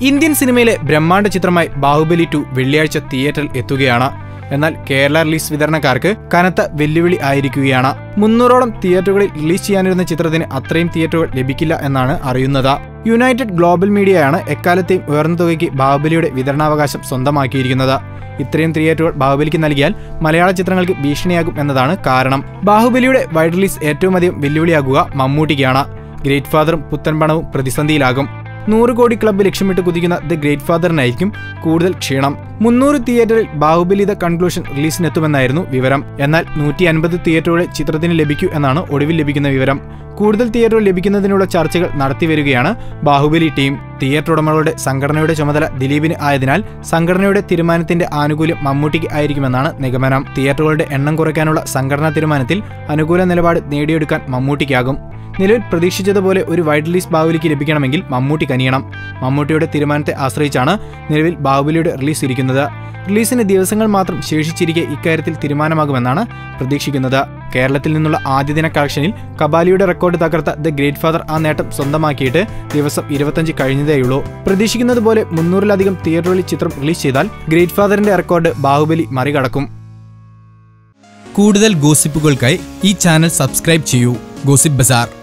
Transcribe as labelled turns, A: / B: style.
A: Indian സിനിമയിലെ ബ്രഹ്മാണ്ഡ ചിത്രമായി Baahubali to വെള്ളിയാഴ്ച തിയേറ്ററിൽ എത്തുകയാണ്. എന്നാൽ കേരള റിലീസ് വിതരണക്കാർക്ക് കനത്ത വെല്ലുവിളി ആയിരിക്കുകയാണ്. മുന്നൂറോളം തിയേറ്ററുകളിൽ റിലീസ് ചെയ്യാനിരുന്ന ചിത്രത്തിന് അത്രയും തിയേറ്ററുകൾ ലഭിക്കില്ല എന്നാണ് അറിയുന്നത്. യുണൈറ്റഡ് ഗ്ലോബൽ മീഡിയയാണ് എക്കാലത്തെയും ഉയർന്ന തുകയ്ക്ക് ബാഹുബലിയുടെ വിതരണാവകാശം സ്വന്തമാക്കിയിരിക്കുന്നത്. ഇത്രയും തിയേറ്ററുകൾ ബാഹുബലിക്ക് നൽകിയാൽ മലയാള ചിത്രങ്ങൾക്ക് ഭീഷണിയാകും എന്നതാണ് കാരണം. ബാഹുബലിയുടെ വൈഡ് റിലീസ് ഏറ്റവും അധികം വെല്ലുവിളിയാകുക മമ്മൂട്ടിക്കാണ്. ഗ്രേറ്റ് ഫാദറും പുത്തൻപണവും പ്രതിസന്ധിയിലാകും. നൂറ് കോടി ക്ലബ്ബ് ലക്ഷ്യമിട്ട് കുതിക്കുന്ന ദ ഗ്രേറ്റ് ഫാദറിനായിരിക്കും കൂടുതൽ ക്ഷീണം. മുന്നൂറ് തിയേറ്ററിൽ ബാഹുബലി ദ കൺക്ലൂഷൻ റിലീസിനെത്തുമെന്നായിരുന്നു വിവരം. എന്നാൽ നൂറ്റി അൻപത് തിയേറ്ററുകളെ ചിത്രത്തിന് ലഭിക്കൂ എന്നാണ് ഒടുവിൽ ലഭിക്കുന്ന വിവരം. കൂടുതൽ തിയേറ്ററുകൾ ലഭിക്കുന്നതിനുള്ള ചർച്ചകൾ നടത്തിവരികയാണ് ബാഹുബലി ടീം. തിയേറ്റർ ഉടമകളുടെ സംഘടനയുടെ ചുമതല ദിലീപിന് ആയതിനാൽ സംഘടനയുടെ തീരുമാനത്തിന്റെ ആനുകൂല്യം മമ്മൂട്ടിക്ക് ആയിരിക്കുമെന്നാണ് നിഗമനം. തിയേറ്ററുകളുടെ എണ്ണം കുറയ്ക്കാനുള്ള സംഘടനാ തീരുമാനത്തിൽ അനുകൂല നിലപാട് നേടിയെടുക്കാൻ മമ്മൂട്ടിക്കാകും. നിലവിൽ പ്രതീക്ഷിച്ചതുപോലെ ഒരു വൈഡ് റിലീസ് ബാഹുബലിക്ക് ലഭിക്കണമെങ്കിൽ മമ്മൂട്ടി കനിയണം. മമ്മൂട്ടിയുടെ തീരുമാനത്തെ ആശ്രയിച്ചാണ് നിലവിൽ ബാഹുബലിയുടെ റിലീസ് ഇരിക്കുന്നത്. റിലീസിന് ദിവസങ്ങൾ മാത്രം ശേഷിച്ചിരിക്കെ ഇക്കാര്യത്തിൽ തീരുമാനമാകുമെന്നാണ് പ്രതീക്ഷിക്കുന്നത്. കേരളത്തിൽ നിന്നുള്ള ആദ്യ ദിന കളക്ഷനിൽ കബാലിയുടെ റെക്കോർഡ് തകർത്ത ദ ഗ്രേറ്റ് ഫാദർ ആ നേട്ടം സ്വന്തമാക്കിയിട്ട് ദിവസം ഇരുപത്തഞ്ച് കഴിഞ്ഞതേയുള്ളൂ. പ്രതീക്ഷിക്കുന്നത് പോലെ മുന്നൂറിലധികം തിയേറ്ററുകളിൽ ചിത്രം റിലീസ് ചെയ്താൽ ഗ്രേറ്റ് ഫാദറിന്റെ റെക്കോർഡ് ബാഹുബലി മറികടക്കും. കൂടുതൽ ഗോസിപ്പുകൾക്കായി ഈ ചാനൽ സബ്സ്ക്രൈബ് ചെയ്യൂ. Gossip bazaar